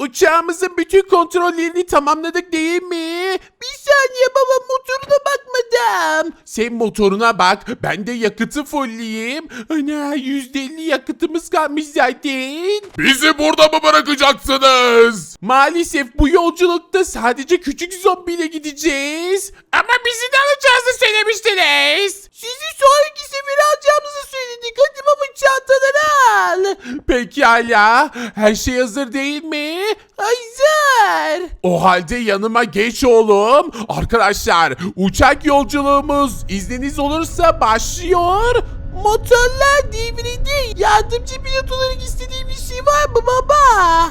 Uçağımızın bütün kontrollerini tamamladık değil mi? Bir saniye baba motoruna bakmadım. Sen motoruna bak. Ben de yakıtı fullleyeyim. Ana %50 yakıtımız kalmış zaten. Bizi burada mı bırakacaksınız? Maalesef bu yolculukta sadece küçük zombiyle gideceğiz. Ama bizi de alacağınızı söylemiştiniz. Sizi sonraki sefer alacağımızı söyledik. Hadi baba çantaları al. Pekala. Her şey hazır değil mi? Hazır. O halde yanıma geç oğlum. Arkadaşlar uçak yolculuğumuz izniniz olursa başlıyor. Motorlar devrildi. Yardımcı pilot olarak istediğim bir şey var mı baba?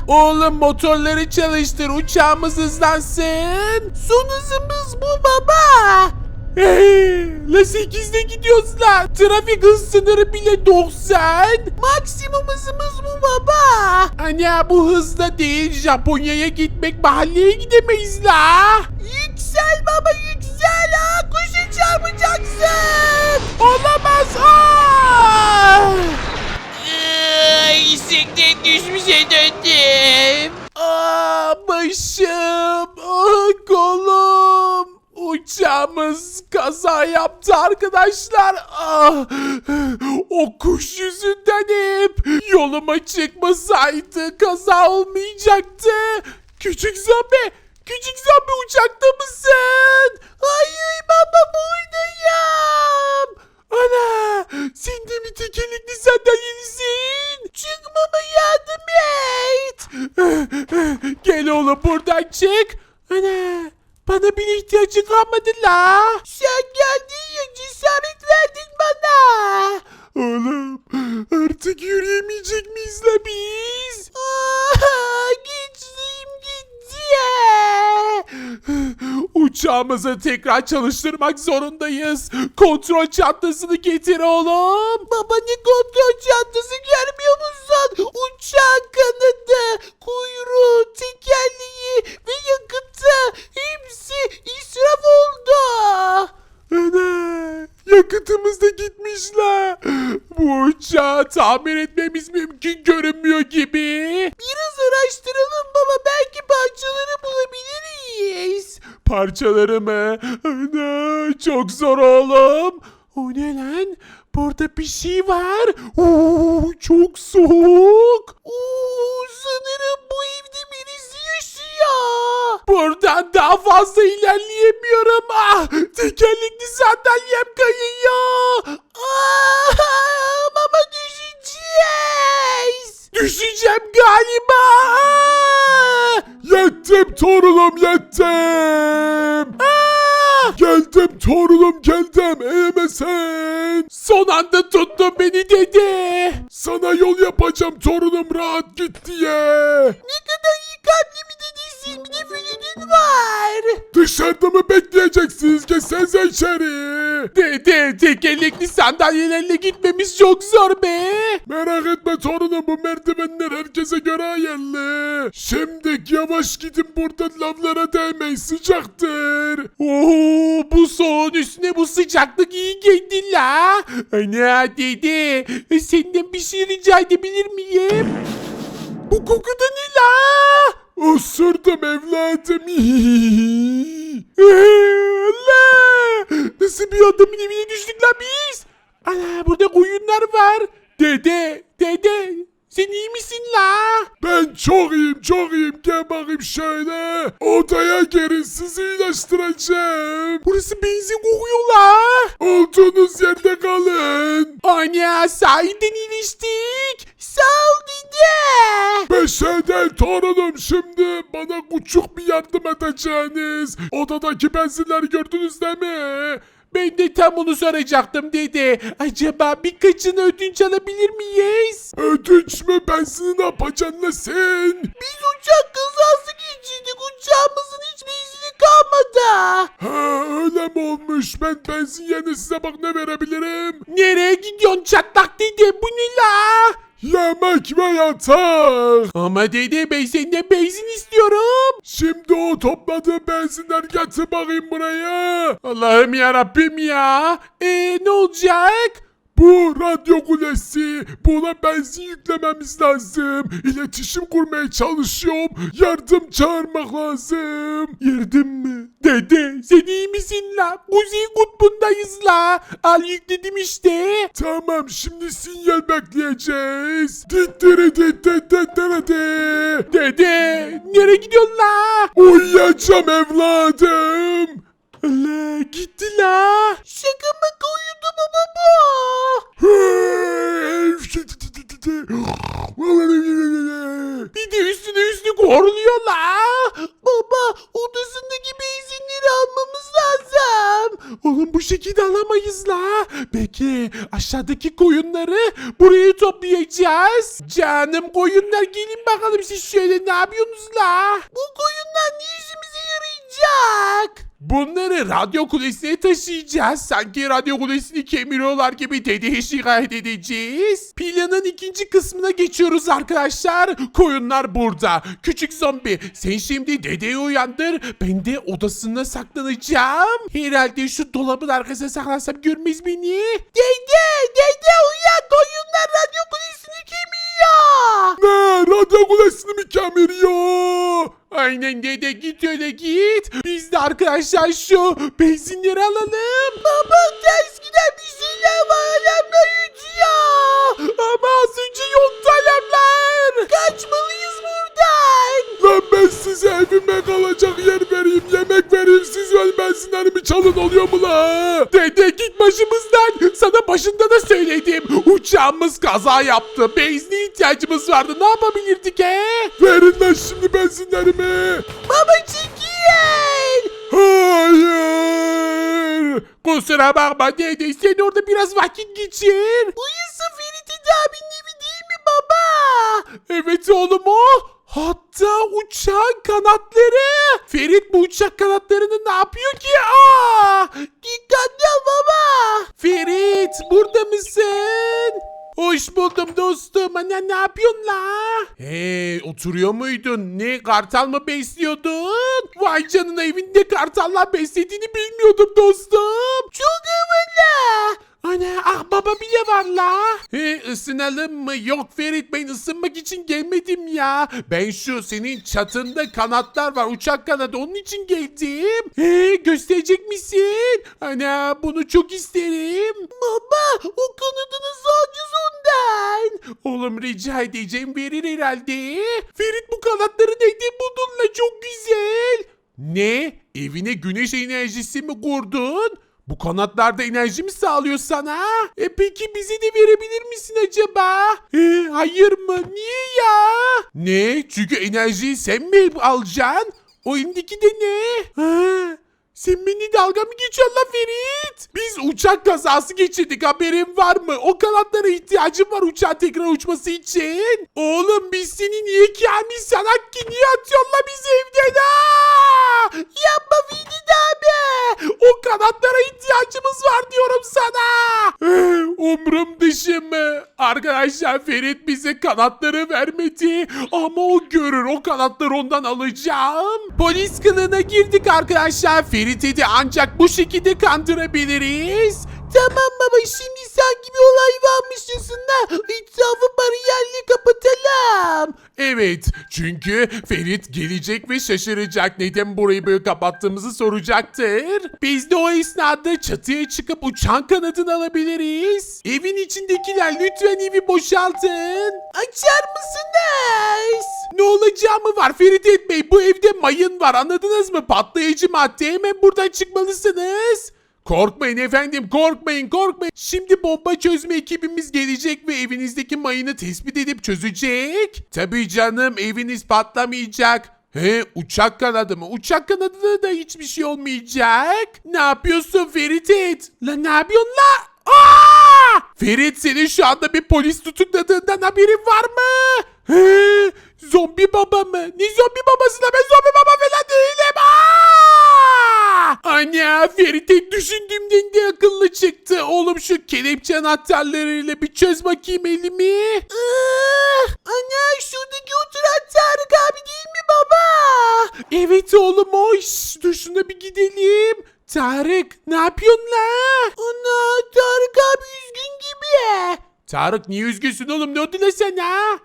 Oğlum motorları çalıştır uçağımız hızlansın. Son hızımız bu baba. Hey, la 8'de gidiyoruz la. Trafik hız sınırı bile 90. Maksimum hızımız bu baba. Ana bu hızda değil Japonya'ya gitmek mahalleye gidemeyiz la. Yüksel baba yüksel ha. Kuşa çarpacaksın. Olamaz. Aa! Yüksekten düşmüşe döndüm. Aa, başım. Aa, kolum. Uçağımız kaza yaptı arkadaşlar. Ah, o kuş yüzünden hep yoluma çıkmasaydı kaza olmayacaktı. Küçük zombi, küçük zombi uçakta mısın? Hayır baba buradayım. Ana sen de mi tekerlekli sandalyelisin? Çıkmama yardım et. Gel oğlum buradan çık. Ana bana bile ihtiyacı kalmadı la. Sen geldin ya cesaret verdin bana. Oğlum artık yürüyemeyecek Uçağımızı tekrar çalıştırmak zorundayız. Kontrol çantasını getir oğlum. Baba ne kontrol çantası görmüyor musun? Uçağın kanadı, kuyruğu, tekerleği ve yakıtı hepsi israf oldu. Ana yakıtımız da gitmiş la. Bu uçağı tamir etmemiz mümkün görünmüyor gibi. Araştıralım baba belki parçaları bulabiliriz. Parçaları mı? Ana çok zor oğlum. O ne lan? Burada bir şey var. Oo, çok soğuk. Oo, sanırım bu evde birisi yaşıyor. Buradan daha fazla ilerleyemiyorum. Ah, tekerlekli sandalyem kayıyor. Ah, baba düşeceğiz. Düşeceğim galiba. Yettim torunum yettim. Ah! Geldim torunum geldim eğmesin. Son anda tuttun beni dedi. Sana yol yapacağım torunum rahat git diye. Ne kadar iyi kalpli bir dedisin. Bir de flütün var. Dışarıda mı bekleyeceksiniz geçsenize içeri. Dede tekerlekli sandalyelerle gitmemiz çok zor be. Merak etme torunum bu merdivenler herkese göre ayarlı. Şimdi yavaş gidin burada lavlara değmeyin sıcaktır. Oo, bu soğuğun üstüne bu sıcaklık iyi geldi la. Ana dede senden bir şey rica edebilir miyim? Bu koku da ne la? Osurdum evladım. Allah! Nasıl bir adamın evine düştük lan biz? Ana burada koyunlar var. Dede, dede sen iyi misin la? Ben çok iyiyim çok iyiyim gel bakayım şöyle. Odaya girin sizi iyileştireceğim. Burası benzin kokuyor la. Olduğunuz yerde kalın. Ana sahiden iyileştik. Sağ ol dede. Değil torunum şimdi bana küçük bir yardım edeceğiniz. Odadaki benzinleri gördünüz değil mi? Ben de tam onu soracaktım dede. Acaba birkaçını ödünç alabilir miyiz? Ödünç mü benzini ne yapacaksın sen? Biz uçak kazası geçirdik. Uçağımızın hiç benzini kalmadı. Ha öyle mi olmuş? Ben benzin yerine size bak ne verebilirim? Nereye gidiyorsun çatlak dede? Bu ne la? Yemek ve yatak. Ama dede ben senden benzin istiyorum. Şimdi o topladığı benzinler getir bakayım buraya. Allah'ım ya Rabbim ya. Ee ne olacak? Bu radyo kulesi. Buna benzin yüklememiz lazım. İletişim kurmaya çalışıyorum. Yardım çağırmak lazım. Yardım mı? Dede sen iyi misin la? Kuzey kutbundayız la. Al yükledim işte. Tamam şimdi sinyal bekleyeceğiz. Dittiri dittiri dittiri Dede nereye gidiyorsun la? Uyuyacağım evladım. Allah gitti la. Şaka mı uyudu mu baba? Bir de üstüne üstüne horluyor la. Baba odasındaki benzinleri almamız lazım. Oğlum bu şekilde alamayız la. Peki aşağıdaki koyunları buraya toplayacağız. Canım koyunlar gelin bakalım siz şöyle ne yapıyorsunuz la? Bu koyunlar ne işimize yarayacak? Bunları radyo kulesine taşıyacağız. Sanki radyo kulesini kemiriyorlar gibi dedeye şikayet edeceğiz. Planın ikinci kısmına geçiyoruz arkadaşlar. Koyunlar burada. Küçük zombi sen şimdi dedeyi uyandır. Ben de odasına saklanacağım. Herhalde şu dolabın arkasına saklansam görmez beni. Dede dede uyan koyunlar radyo kulesini kemiriyor. Ne? Radyo kulesini mi kemiriyor? Aynen dede git öyle git. Biz de arkadaşlar şu benzinleri alalım. Baba ters giden bir şeyler var uçuyor. Ama az önce yoktu alarmlar. Kaçmalıyız buradan. Lan ben size evime kalacak yer vereyim, yemek vereyim, siz ölmesinlerimi çalın oluyor mu la? Dede git başımızdan. Sana başında da söyledim. Uçağımız kaza yaptı. Benzine ihtiyacımız vardı. Ne yapabilirdik he? Verin lan şimdi benzinlerimi. Baba çekil. Hayır. Kusura bakma dede sen orada biraz vakit geçir. Uyusun Ferit abinin evi değil mi baba? Evet oğlum o. Hatta uçağın kanatları. Ferit bu uçak kanatlarını ne yapıyor ki? Aa! Dikkatli ol baba. Ferit burada mısın? Hoş buldum dostum. Anne ne yapıyorsun la? Hey oturuyor muydun? Ne kartal mı besliyordun? Vay canına evinde kartallar beslediğini bilmiyordum dostum. Çok. Baba bile var la. He ısınalım mı? Yok Ferit ben ısınmak için gelmedim ya. Ben şu senin çatında kanatlar var uçak kanadı onun için geldim. He gösterecek misin? Ana bunu çok isterim. Baba o kanadını alacağız ondan. Oğlum rica edeceğim verir herhalde. Ferit bu kanatları nereden buldun la çok güzel. Ne? Evine güneş enerjisi mi kurdun? Bu kanatlarda enerji mi sağlıyor sana? E peki bize de verebilir misin acaba? E, hayır mı? Niye ya? Ne? Çünkü enerjiyi sen mi alacaksın? O elindeki de ne? Ha, sen beni dalga mı geçiyorsun la Ferit? Biz uçak kazası geçirdik haberin var mı? O kanatlara ihtiyacım var uçağın tekrar uçması için. Oğlum biz seni niye kamil sanak ki niye atıyorsun la bizi evden ha? Yapma Ferit abi. O kanatlara ihtiyacımız var diyorum sana. Umrum dışı mı? Arkadaşlar Ferit bize kanatları vermedi. Ama o görür o kanatları ondan alacağım. Polis kılığına girdik arkadaşlar. Ferit'i de ancak bu şekilde kandırabiliriz. Tamam baba şimdi sanki bir olay varmışçasına etrafı bariyerle kapatalım. Evet çünkü Ferit gelecek ve şaşıracak neden burayı böyle kapattığımızı soracaktır. Biz de o esnada çatıya çıkıp uçan kanadını alabiliriz. Evin içindekiler lütfen evi boşaltın. Açar mısınız? Ne olacağı mı var Ferit Bey bu evde mayın var anladınız mı? Patlayıcı madde hemen buradan çıkmalısınız. Korkmayın efendim korkmayın korkmayın. Şimdi bomba çözme ekibimiz gelecek ve evinizdeki mayını tespit edip çözecek. Tabii canım eviniz patlamayacak. He uçak kanadı mı? Uçak kanadına da hiçbir şey olmayacak. Ne yapıyorsun Ferit et? La ne yapıyorsun la? Aa! Ferit senin şu anda bir polis tutukladığından haberin var mı? He, zombi baba mı? Ne zombi babası la ben zombi baba falan değilim. Aa! Anne Ferit'e düşündüğümden de akıllı çıktı. Oğlum şu kelepçe anahtarlarıyla bir çöz bakayım elimi. Anne şuradaki oturan Tarık abi değil mi baba? Evet oğlum. Şş, dur şuna bir gidelim. Tarık ne yapıyorsun la? Ana Tarık abi üzgün gibi. Tarık niye üzgünsün oğlum ne oldu la sana?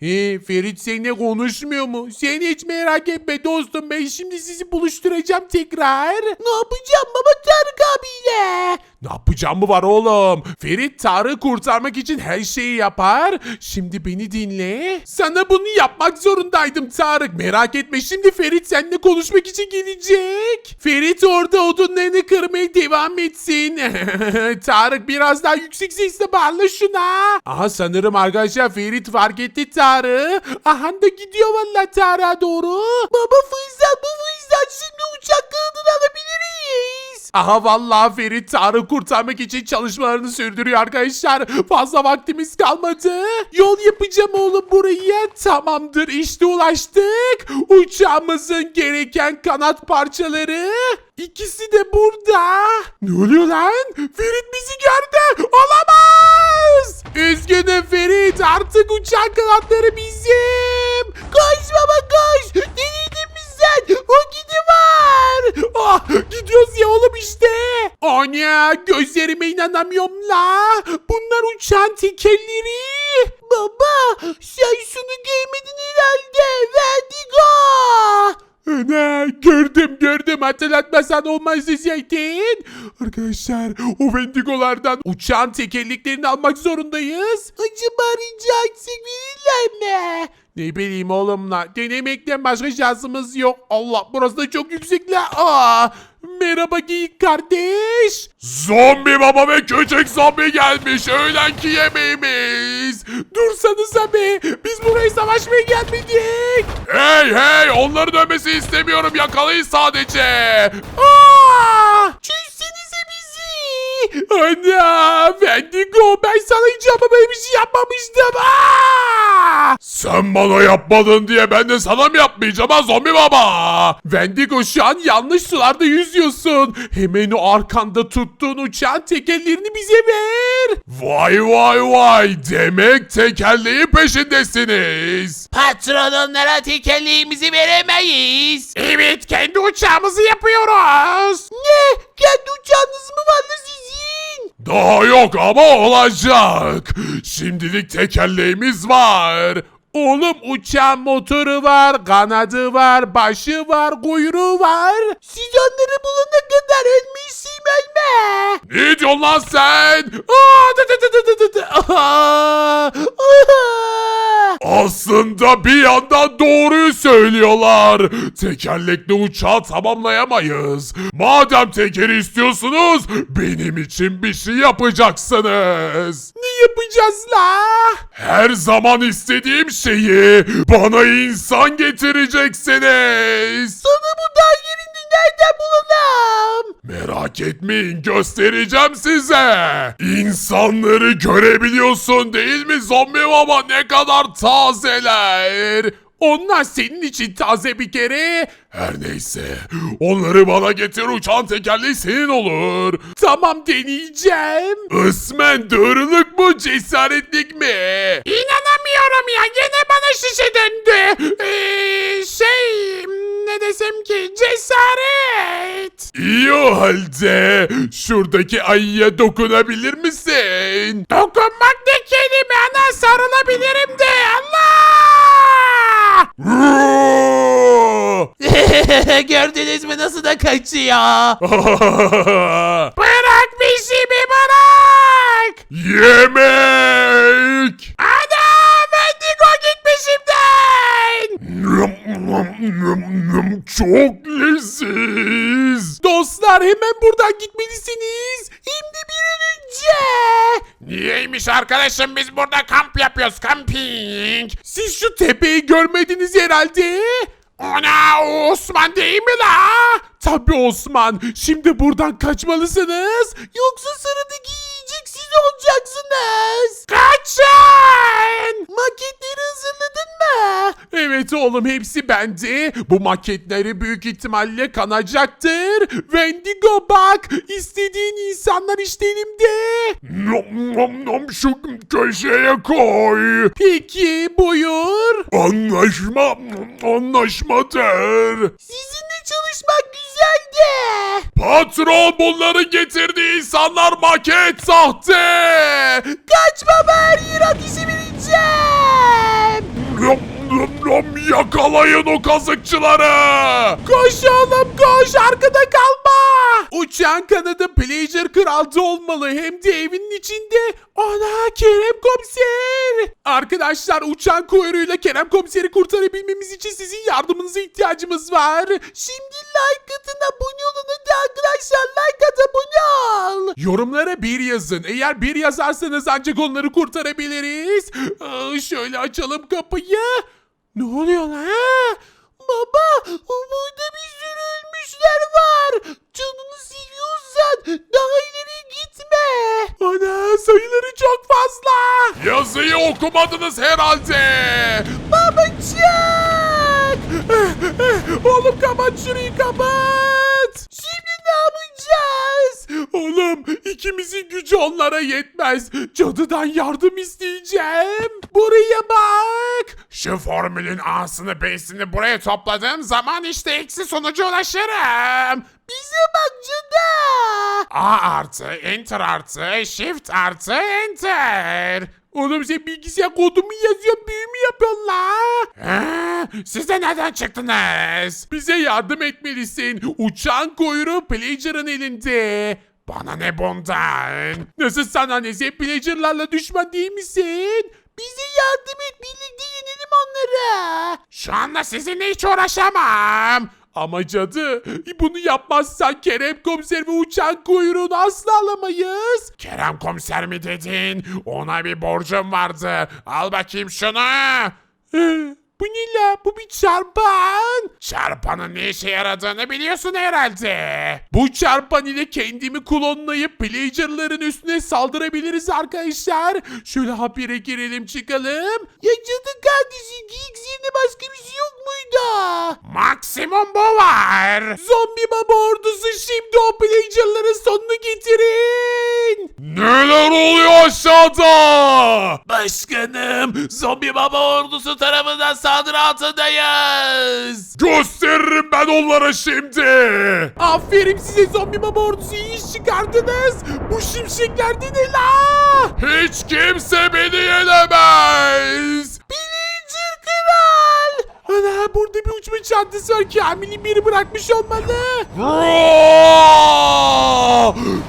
He Ferit seninle konuşmuyor mu? Sen hiç merak etme dostum ben şimdi sizi buluşturacağım tekrar. Ne yapacağım baba Tarık abiyle? Ne yapacağım mı var oğlum? Ferit Tarık'ı kurtarmak için her şeyi yapar. Şimdi beni dinle. Sana bunu yapmak zorundaydım Tarık. Merak etme şimdi Ferit seninle konuşmak için gelecek. Ferit orada odunlarını kırmaya devam etsin. Tarık biraz daha yüksek sesle bağırla şuna. Aha sanırım arkadaşlar Ferit fark etti Tarık'ı. Aha da gidiyor valla Tarık'a doğru. Baba fırsat bu fırsat şimdi uçak kanadını alabiliriz. Aha vallahi Ferit Tarık'ı kurtarmak için çalışmalarını sürdürüyor arkadaşlar. Fazla vaktimiz kalmadı. Yol yapacağım oğlum buraya. Tamamdır işte ulaştık. Uçağımızın gereken kanat parçaları. İkisi de burada. Ne oluyor lan? Ferit bizi gördü. Olamaz. Üzgünüm Ferit. Artık uçak kanatları bizim. Koş baba koş. Denedin mi sen? O gidi var. Ah, gidiyoruz ya oğlum işte. Ana gözlerime inanamıyorum la. Bunlar uçağın tekerleri. Baba sen şunu giymedin herhalde. Vertigo. Ana gördüm gördüm hatırlatmasan olmaz zaten. Arkadaşlar o Vendigo'lardan uçağın tekerleklerini almak zorundayız. Acaba rica etsek verirler mi? Ne bileyim oğlum la denemekten başka şansımız yok. Allah burası da çok yüksek la. Aa, merhaba geyik kardeş. Zombi baba ve küçük zombi gelmiş öğlenki yemeğimiz. Dursanıza be biz buraya savaşmaya gelmedik. Hey hey onların ölmesi istemiyorum yakalayın sadece. Aa! Ana Vendigo ben sana hiç ama böyle bir şey yapmamıştım. Aa! Sen bana yapmadın diye ben de sana mı yapmayacağım ha zombi baba? Vendigo şu an yanlış sularda yüzüyorsun. Hemen o arkanda tuttuğun uçağın tekerlerini bize ver. Vay vay vay demek tekerleği peşindesiniz. Patron onlara tekerleğimizi veremeyiz. Evet kendi uçağımızı yapıyoruz. Ne? Kendi uçağınız mı var da sizin? Daha yok ama olacak. Şimdilik tekerleğimiz var. Oğlum uçağın motoru var, kanadı var, başı var, kuyruğu var. Siz onları bulana kadar ölmüşsün ölme. Ne diyorsun lan sen? Aa, dı dı dı dı dı dı dı. Aa, aa. Aslında bir yandan doğruyu söylüyorlar. Tekerlekli uçağı tamamlayamayız. Madem tekeri istiyorsunuz benim için bir şey yapacaksınız. Ne yapacağız la? Her zaman istediğim şeyi bana insan getireceksiniz. Sana bu dağ yerini nereden bulalım? Merak etmeyin göstereceğim size. İnsanları görebiliyorsun değil mi zombi baba ne kadar tazeler. Onlar senin için taze bir kere. Her neyse onları bana getir uçan tekerleği senin olur. Tamam deneyeceğim. Ismen doğruluk mu cesaretlik mi? O halde şuradaki ayıya dokunabilir misin? Dokunmak ne kelime ana sarılabilirim de Allah. Gördünüz mü nasıl da kaçıyor? Bırak peşimi bırak. Yemek! Ana Wendigo git peşimden. Nım, nım, Çok leziz. Dostlar hemen buradan gitmelisiniz. De bir an önce. Niyeymiş arkadaşım biz burada kamp yapıyoruz camping. Siz şu tepeyi görmediniz herhalde. Ana o Osman değil mi la? Tabii Osman. Şimdi buradan kaçmalısınız. Yoksa sıradaki yiyecek siz olacaksınız. Kaçın! Maketleri hazırladın mı? Evet oğlum hepsi bende. Bu maketleri büyük ihtimalle kanacaktır. Wendigo bak. istediğin insanlar işte elimde. Nom nom nom şu köşeye koy. Peki buyur. Anlaşma anlaşmadır. Sizinle çalışmak güzeldi. Patron bunları getirdiği insanlar maket sahte. Kaç baba her yer hapisi rom, Yakalayın o kazıkçıları. Koş oğlum koş arkada kalma. Uçağın kanadı Plager Kral'da olmalı hem de evinin içinde. Ana Kerem Komiser. Arkadaşlar uçağın kuyruğuyla Kerem Komiser'i kurtarabilmemiz için sizin yardımınıza ihtiyacımız var. Şimdi like atın abone olun hadi arkadaşlar like at abone ol. Yorumlara bir yazın. Eğer bir yazarsanız ancak onları kurtarabiliriz. Aa, şöyle açalım kapıyı. Ne oluyor lan? Baba burada bir sürü ölmüşler var. Canını seviyorsan daha ileri gitme. Ana sayıları çok fazla. Yazıyı okumadınız herhalde. Babacık. Oğlum kapat şurayı kapat. Şimdi ne yapacağız? Oğlum ikimizin gücü onlara yetmez. Cadıdan yardım isteyeceğim. Buraya bak. Şu formülün A'sını B'sini buraya topladığım zaman işte eksi sonuca ulaşırım. Bize bak cadı. A artı, enter artı, shift artı, enter. Oğlum sen bilgisayar kodumu yazıyorsun büyü mü yapıyorsun la? Ha, siz de nereden çıktınız? Bize yardım etmelisin. Uçağın kuyruğu Plager'ın elinde. Bana ne bundan? Nasıl sana ne? Sen Plager'larla düşman değil misin? Bize yardım et birlikte yenelim onları. Şu anda sizinle hiç uğraşamam. Ama cadı bunu yapmazsan Kerem komiser ve uçağın kuyruğunu asla alamayız. Kerem komiser mi dedin? Ona bir borcum vardı. Al bakayım şunu. Bu ne la? Bu bir çarpan. Çarpanın ne işe yaradığını biliyorsun herhalde. Bu çarpan ile kendimi klonlayıp Plager'ların üstüne saldırabiliriz arkadaşlar. Şöyle habire girelim çıkalım. Ya cadı kardeşi Geeks yerine başka bir şey yok muydu? Maksimum bu var. Zombi baba ordusu şimdi o Plager'ların sonunu getirin. Neler oluyor aşağıda? Başkanım, zombi baba ordusu tarafından saldırı altındayız. Gösteririm ben onlara şimdi. Aferin size zombi baba ordusu iyi iş çıkardınız. Bu şimşekler de ne la? Hiç kimse beni yenemez. Pillager Kral. Ana burada bir uçma çantası var. Kamil'in biri bırakmış olmalı.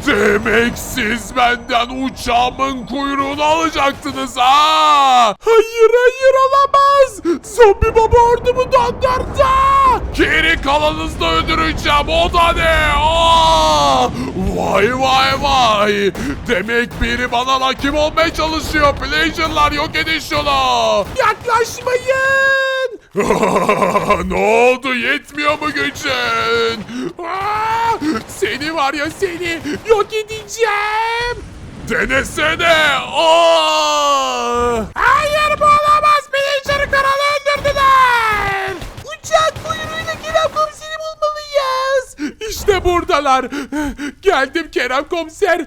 Demek siz benden uçağımın kuyruğunu alacaktınız ha? Hayır hayır olamaz. Zombi baba ordumu dondurdu. Geri kalanınızı da öldüreceğim o da ne? Aa! Vay vay vay. Demek biri bana hakim olmaya çalışıyor. Pleasure'lar yok edin şunu. Yaklaşmayın. ne oldu yetmiyor mu gücün? Aa, seni var ya seni yok edeceğim. Denesene. Aa! Hayır bu olamaz. Pillager kralı öldürdüler. Uçak kuyruğuyla Kerem komiseri bulmalıyız. İşte buradalar. Geldim Kerem komiser.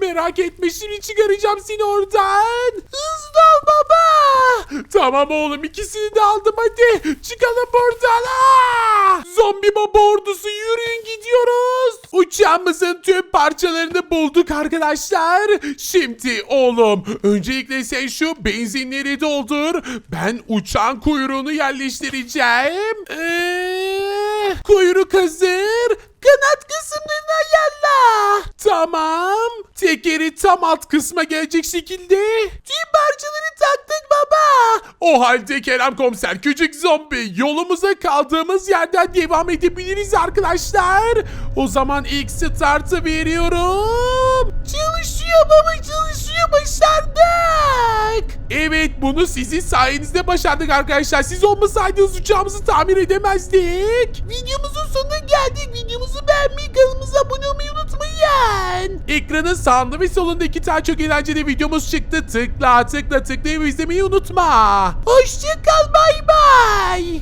Merak etme şimdi çıkaracağım seni oradan. Hızlı ol baba. Tamam oğlum ikisini de aldım hadi. Çıkalım buradan. Aa! Zombi baba ordusu yürüyün gidiyoruz. Uçağımızın tüm parçalarını bulduk arkadaşlar. Şimdi oğlum öncelikle sen şu benzinleri doldur. Ben uçağın kuyruğunu yerleştireceğim. Ee, kuyruk hazır. Kanat kısımlarını ayarla. Tamam. Tekeri tam alt kısma gelecek şekilde. Tüm parçaları taktık baba. O halde Kerem Komiser küçük zombi yolumuza kaldığımız yerden devam edebiliriz arkadaşlar. O zaman ilk startı veriyorum. Çalışıyor baba çalışıyor başardık. Evet bunu sizin sayenizde başardık arkadaşlar. Siz olmasaydınız uçağımızı tamir edemezdik. Videomuzun sonuna geldik. Videomuzu beğenmeyi kanalımıza abone olmayı unutmayın. Ekranın sağında ve solunda iki tane çok eğlenceli videomuz çıktı. Tıkla tıkla tıklayıp izlemeyi unutma. Hoşçakal bay bay.